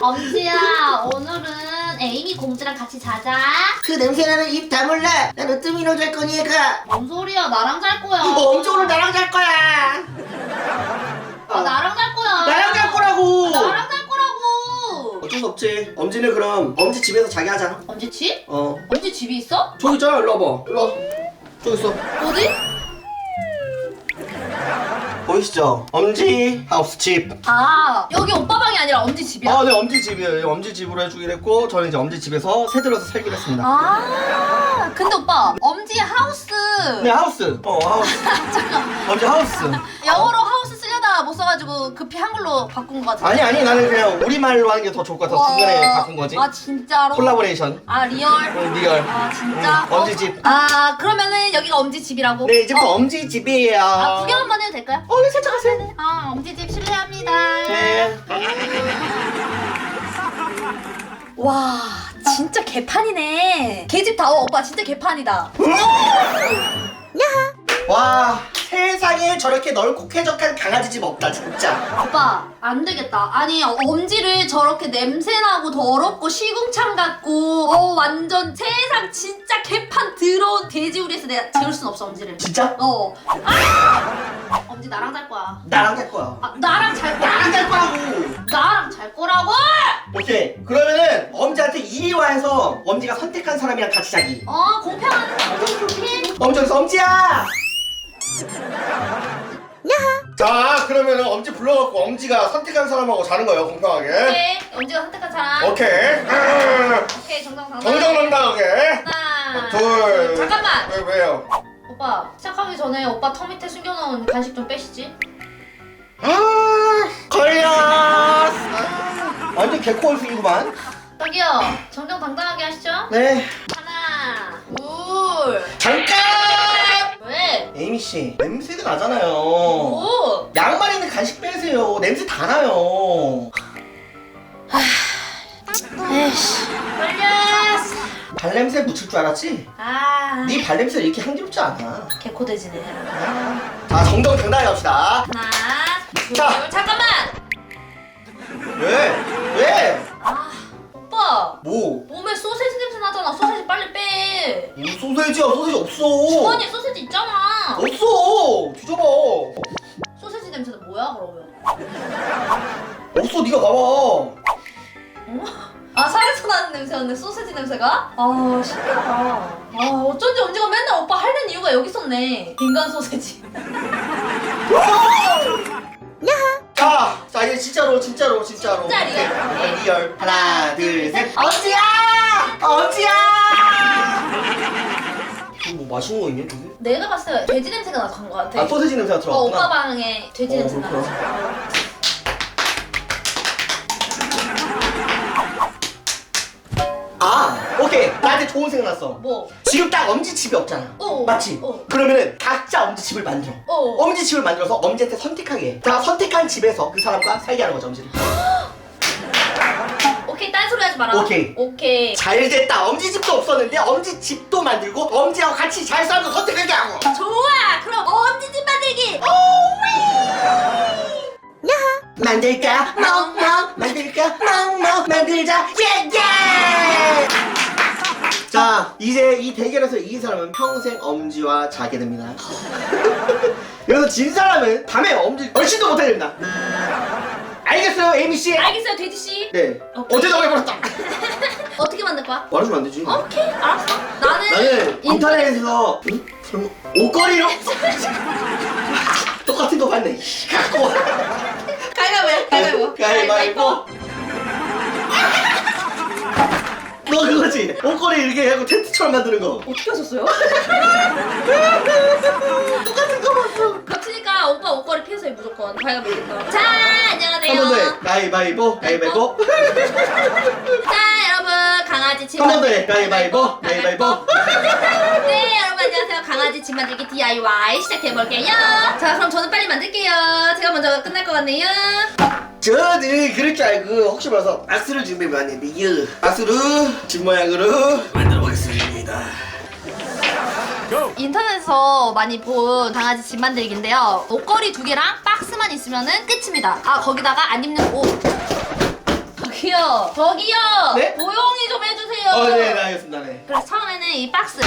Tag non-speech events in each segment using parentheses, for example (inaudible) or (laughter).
엄지야 오늘은 에이미 공주랑 같이 자자 그 냄새나는 입 다물라. 난 으뜸이로 잘 거니까. 뭔 소리야 나랑 잘 거야 어, 엄지 오늘 나랑 잘 거야. 아, 나랑 잘 거야 나랑 잘 거라고. 나랑 잘 거라고 어쩔 수 없지. 엄지는 그럼 엄지 집에서 자게 하자. 엄지 집? 어. 엄지 집이 있어? 저기 있잖아. 일로 와봐. 일로 와. 저기 있어. 어디? 보이시죠? 엄지 하우스 집. 아 여기 오빠 방이 아니라 엄지 집이야? 아, 네, 엄지 집이에요. 엄지 집으로 해주기로 했고, 저는 이제 엄지 집에서 새 들어서 살기로 했습니다. 아 근데 오빠 엄지 하우스 네, 하우스. 어, 하우스. (laughs) 엄지 하우스. 영어로 못 써가지고 급히 한글로 바꾼 거 같은데 아니, 아니, 나는 그냥 우리말로 하는 게 더 좋을 것 같아서 중간에 바꾼 거지. 아 진짜로? 콜라보레이션. 아 리얼? 어, 리얼. 아 진짜? 음, 엄지 집. 아 그러면은 여기가 엄지 집이라고? 네, 이제부터 어. 엄지 집이에요. 아 구경 한번 해도 될까요? 어, 네, 살짝 하세요. 아 엄지 집 실례합니다 네. (laughs) 와 진짜 개판이네 개집 다워 오빠 진짜 개판이다 와, 세상에 저렇게 넓고 쾌적한 강아지 집 없다, 진짜. 오빠 안 되겠다 아니 엄지를 저렇게 냄새나고 더럽고 시궁창 같고 어 완전 세상 진짜 개판 더러운 돼지우리에서 내가 재울 순 없어 엄지를 진짜? 어 아! 엄지 나랑 잘 거야 나랑 갈 거야. 아 나랑 잘 거야 나랑 갈 거라고. 나랑 잘 거라고 오케이. 그러면은 엄지한테 2위와 해서 엄지가 선택한 사람이랑 같이 자기. 어 공평한 오케이 엄지에서 엄지야! 자, 그러면은 엄지 불러갖고 엄지가 선택한 사람하고 자는 거예요, 공평하게. 오케이 엄지가 선택한 사람 오케이. 음, 오케이 정정 당당 정정당당하게. 하나 둘. 잠깐만 왜, 왜요? 오빠 시작하기 전에 오빠 턱 밑에 숨겨놓은 간식 좀 빼시지 아, 걸렸어. 완전 개코 얼숭이구만. 저기요 정정 당당하게 하시죠 네. 하나 둘 잠깐! 왜? 에이미 씨, 냄새가 나잖아요. 오 양말에 있는 간식 빼세요. 냄새 다 나요. 에이씨 걸렸어 발냄새 묻힐 줄 알았지? 아 네 발냄새 이렇게 향기롭지 않아. 개코돼지네 자, 정정 당당하게 합시다. 하나 둘 자. 잠깐만 왜? 왜? 아 오빠 뭐? 몸에 소세지 냄새 나잖아 소세지 빨리 빼 뭐 소세지야? 소세지 없어. 주머니에 소세지 있잖아 없어. 뒤져봐. 소세지 냄새는 뭐야 그러면 없어. 네가 봐봐. 아 살에서 나는 냄새였네 소세지 냄새가? 아 신기하다 아 어쩐지 언제가 맨날 오빠 하는 이유가 여기 있었네 인간 소세지 자, 자 이제 진짜로, 진짜로, 진짜로. 진짜 리얼. 오케이. 네, 리얼. 하나, 둘, 셋. 엄지야 엄지야! 뭐 맛있는 거 있냐, 저기? 내가 봤을 때 돼지 냄새가 나서 간거 같아 아, 소세지 냄새가 어 들어갔구나. 오빠 방에 돼지 어, 냄새 그렇구나. 나서 아, 오케이. 나한테 좋은 생각 났어. 뭐? 지금 딱 엄지집이 없잖아. 어. 맞지? 어. 그러면은 각자 엄지집을 만들어. 어 엄지집을 만들어서 엄지한테 선택하게 해. 자, 선택한 집에서 그 사람과 살게 하는 거죠, 엄지를. 마라 오케이. 오케이. 잘 됐다. 엄지집도 없었는데 엄지집도 만들고 엄지하고 같이 잘 살고 선택하게 하고. 좋아. 그럼 엄지집 만들기. 만들까? 멍멍. 만들까? 멍멍. 만들자. 예 예! 자 이제 이 대결에서 이긴 사람은 평생 엄지와 자게 됩니다. (laughs) 여기서 진 사람은 밤에 엄지 얼씬도 못하게 됩니다 알겠어요 에이미 씨 알겠어요 돼지 씨 네 오케이. 어제도 해버렸다 (laughs) 어떻게 만들 거야? 말해주면 안 되지 오케이 알았어 나는 나는 인터넷에서 응? 설마 옷걸이로 (laughs) 똑같은 거 봤네 갖고 와 가위바위보 가위바위보 가위바위보. 너 그거지? 옷걸이 이렇게 하고 텐트처럼 만드는 거. 어떻게 하셨어요? (laughs) 똑같은 거 봤어. 오빠 옷걸이 피해서요 무조건 가위바위보 이겼다 자 안녕하세요 한 번 더 해. 가위바위보. 가위바위보. 자 여러분 강아지 집 한 번더 만들기 해. 가위바위보. 가위바위보. (laughs) 네 여러분 안녕하세요 강아지 집 만들기 DIY 시작해 볼게요 자 그럼 저는 빨리 만들게요 제가 먼저 끝날 것 같네요 저는 그럴 줄 알고 혹시 몰라서 박스를 준비해 왔는데요 박스로 집 모양으로 만들어 보겠습니다 인터넷에서 많이 본 강아지 집 만들기인데요. 옷걸이 두 개랑 박스만 있으면은 끝입니다. 아 거기다가 안 입는 옷. 저기요, 저기요. 네? 조용히 좀 해주세요. 어 네 네, 알겠습니다 네 그래서 처음에는 이 박스.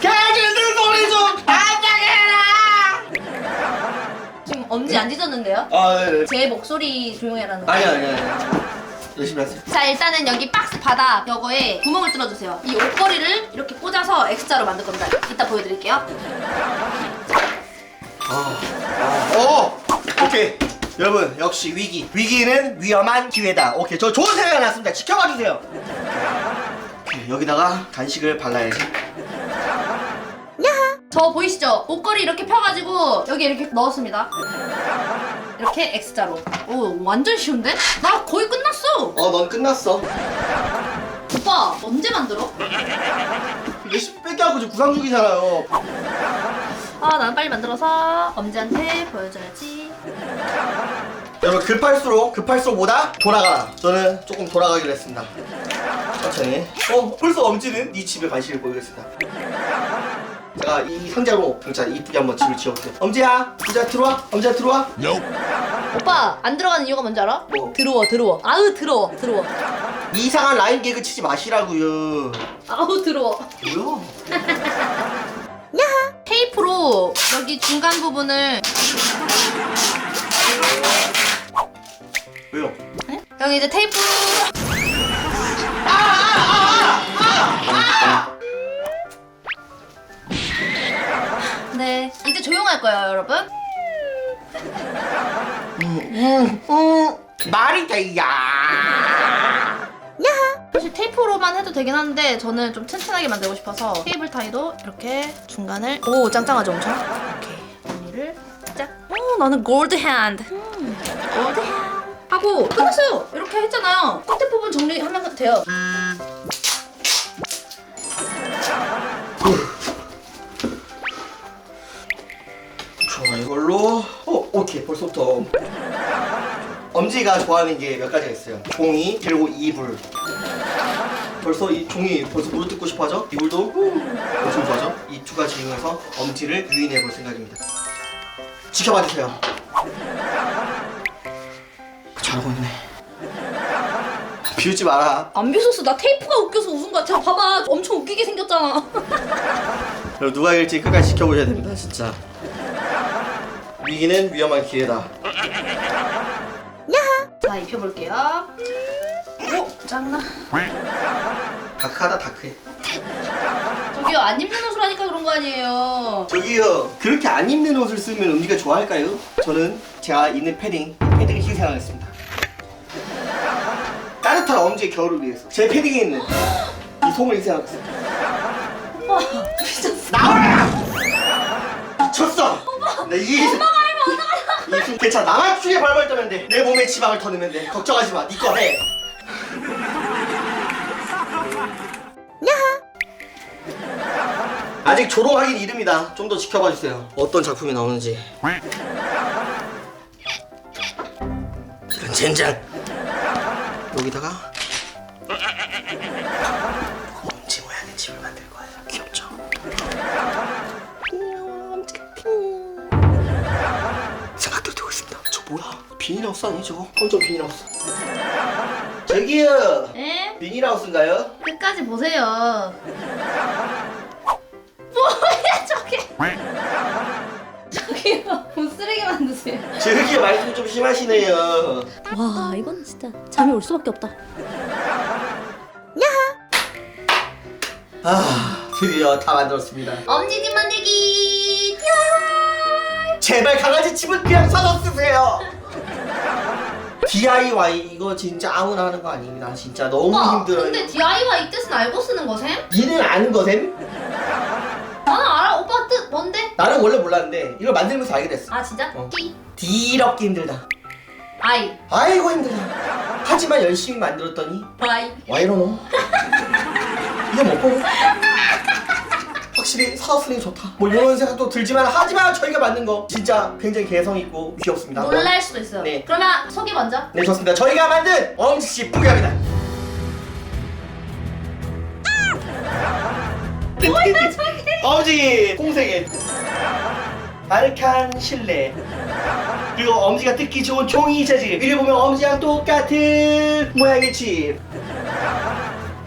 개주들 소리 좀 안나게라 지금 엄지 안 찢었는데요? 아 네 네 제 목소리 조용해라는 거. 아니 아니 아니 열심히 하세요 자 일단은 여기 박스 바닥 여거에 구멍을 뚫어주세요. 이 옷걸이를 이렇게 꽂아서 X자로 만들 겁니다. 이따 보여드릴게요. 아, 아, 오! 오케이. 여러분, 역시 위기. 위기는 위험한 기회다. 오케이. 저 좋은 생각이 났습니다. 지켜봐 주세요. 오케이, 여기다가 간식을 발라야지. 저 보이시죠? 옷걸이 이렇게 펴가지고 여기 이렇게 넣었습니다. 이렇게 X자로. 오 완전 쉬운데? 나 거의 끝났어. 어, 넌 끝났어. 오빠 언제 만들어? 레시피 뺏겨갖고 지금 구상 중이잖아요. 아 나는 빨리 만들어서 엄지한테 보여줘야지. 여러분, 급할수록, 급할수록보다 돌아가. 저는 조금 돌아가기로 했습니다. 천천히. 어, 벌써 엄지는 네 집에 관심을 보이겠습니다. 제가 이 상자로 진짜 이쁘게 한번 집을 지어볼게요. 엄지야, 엄지야 들어와. 엄지야 들어와. 오빠 안 들어가는 이유가 뭔지 알아? 뭐? 더러워 더러워. 아우 더러워 더러워. 이상한 라인 개그 치지 마시라고요. 아우 더러워. 뭐야? 테이프로 여기 중간 부분을 왜요? 여기 이제 테이프로 네 이제 조용할 거예요 여러분 음, 음, 말이 돼야. 사실 테이프로만 해도 되긴 한데 저는 좀 튼튼하게 만들고 싶어서 테이블 타이도 이렇게 중간을 오 짱짱하죠 엄청 이렇게 정리를 짝. 오 나는 골드 핸드. 음, 골드 핸드. 하고 끝났어요. 이렇게 했잖아요. 끝에 부분 정리하면 돼요. 벌써부터. 엄지가 좋아하는 게 몇 가지가 있어요. 종이 그리고 이불. 벌써 이 종이 벌써 무릎 뜯고 싶어져? 이불도 엄청 좋아져? 이두 가지 이용해서 엄지를 유인해 볼 생각입니다. 지켜봐 주세요. 잘하고 있네. 비웃지 마라. 안 비웃었어. 나 테이프가 웃겨서 웃은 거야. 자 봐봐. 엄청 웃기게 생겼잖아. 여러분 누가 이길지 끝까지 지켜보셔야 됩니다 진짜 위기는 위험한 기회다 자 입혀볼게요. 오 짱나. 다크하다 다크해 저기요 안 입는 옷을 하니까 그런 거 아니에요. 저기요 그렇게 안 입는 옷을 쓰면 은비가 좋아할까요? 저는 제가 입는 패딩 패딩을 희생하겠습니다 따뜻한 엄지의 겨울을 위해서 제 패딩에 있는 이 솜을 희생하겠습니다 오빠 미쳤어. 나와라! 미쳤어! 내 이... 오빠가 알면 어떡하냐! 이... 괜찮아 나만 축에 밟을 때면 돼 내 몸에 지방을 더 넣으면 돼. 걱정하지 마 네 거 해. 아직 조롱하긴 이릅니다. 좀 더 지켜봐 주세요. 어떤 작품이 나오는지. 이런 젠장! 여기다가 뭐야? 비닐하우스 아니에요 저거? 완전 비닐하우스. 저기요. 에? 비닐하우스인가요? 끝까지 보세요. 뭐야 저게? 저기요 뭐 쓰레기 만드세요. 저기 말씀 좀 심하시네요. 와 이건 진짜 잠이 올 수밖에 없다. 아, 드디어 다 만들었습니다. 엄지집 만들기. 제발 강아지 집은 그냥 사서 쓰세요. DIY 이거 진짜 아무나 하는 거 아닙니다. 진짜 너무 오빠 힘들어요. 근데 DIY 뜻은 알고 쓰는 거셈? 니는 아는 거셈? 나는 알아. 오빠 뜻 뭔데? 나는 원래 몰랐는데 이걸 만들면서 알게 됐어. 아 진짜? 어. D 디럽게 힘들다. I 아이고 힘들다. 하지만 열심히 만들었더니 Y. 와 이러노? 이게 뭐 보고? 확실히 사왔으니 좋다. 뭐 이런 생각도 들지만 하지만 저희가 만든 거 진짜 굉장히 개성 있고 귀엽습니다. 놀랄 수도 있어요. 네. 그러면 소개 먼저. 네 좋습니다. 저희가 만든 엄지씨 포기합니다. 뭐야 (laughs) 저게? 엄지 공세계 알칸 실내 그리고 엄지가 뜯기 좋은 종이 재질 이리 보면 엄지랑 똑같은 모양의 집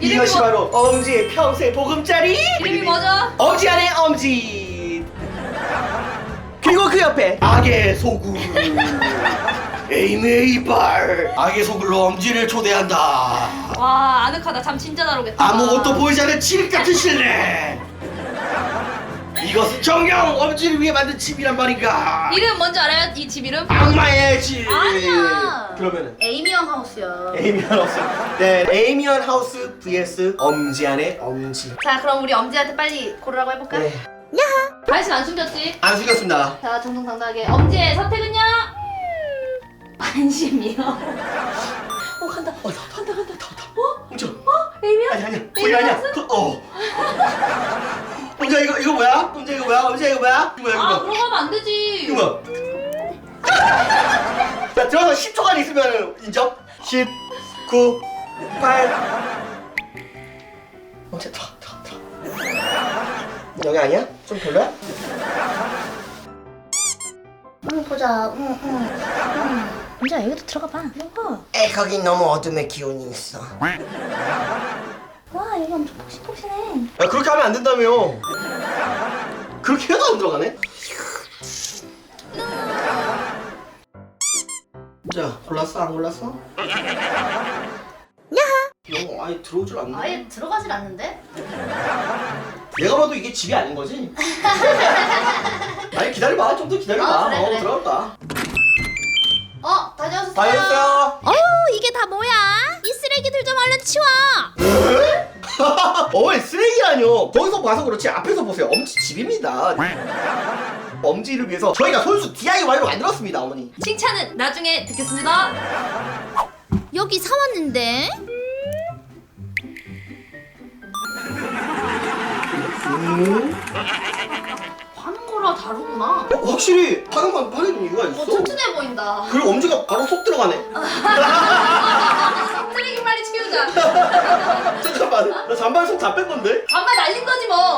이것이 뭐- 바로 엄지의 평생 보금자리 이름이 뭐죠? 엄지 안에 엄지 그리고 그 옆에 악의 소굴 (laughs) 에임의 이빨 악의 소굴로 엄지를 초대한다 와 아늑하다. 잠 진짜 잘 오겠다. 아무것도 보이지 않는 집 같은 실내 이것은 정령 엄지를 위해 만든 집이란 말인가 이름 뭔지 알아요? 이 집 이름? 악마의 집 아니야. 그러면은 에이미언 하우스요. 에이미언 하우스 네 에이미언 하우스 vs 엄지 안에 엄지 자 그럼 우리 엄지한테 빨리 고르라고 해볼까? 네. 관심 안 숨겼지? 안 숙였습니다 자 정정당당하게 엄지의 선택은요? 관심이요. 어 간다. 어, 다, 간다 간다 다, 다. 어? 엄지 에이미언? 아니 아니야 거기 아니야 그, 어 엄지 이거 이거 뭐야? 엄지 이거 뭐야? 엄지 이거 뭐야? 이거 뭐야 이거 아 뭐야? 그러고 하면 안 되지. 이거 뭐야? (laughs) 자 들어서 10초간 있으면 인정? 10 9 8 엄지 들어 들어 들어 여기 아니야? 좀 별로야? 응 보자. 응 응. 응. 엄지야 여기도 들어가 봐. 이거. 에 거기 너무 어둠의 기운이 있어 와 여기 엄청 폭신폭신해. 야 그렇게 하면 안 된다며 그렇게 해도 안 들어가네 자 골랐어 안 골랐어? 야하 너무 아예 들어오질 않네 아예 들어가질 않는데? 내가 봐도 이게 집이 아닌 거지? 아니 기다려봐 좀 더 기다려봐 아, 그래, 어 그래. 들어갈까 어 다녀오셨어요. 다 했어요 어우 이게 다 뭐야? 이 쓰레기들 좀 얼른 치워. (laughs) 어이 쓰레기라뇨 거기서 봐서 그렇지 앞에서 보세요 엄지 집입니다 엄지를 위해서 저희가 손수 DIY로 만들었습니다 어머니 칭찬은 나중에 듣겠습니다. 여기 사왔는데 하는 거랑 다르구나. 어, 확실히 파는 건 파는 이유가 뭐 있어 튼튼해 보인다. 그리고 엄지가 바로 속 들어가네 쓰레기 빨리 치우자. (laughs) 잠깐만 나 잠바에 손다 뺀 건데 잠바 날린 거지 뭐.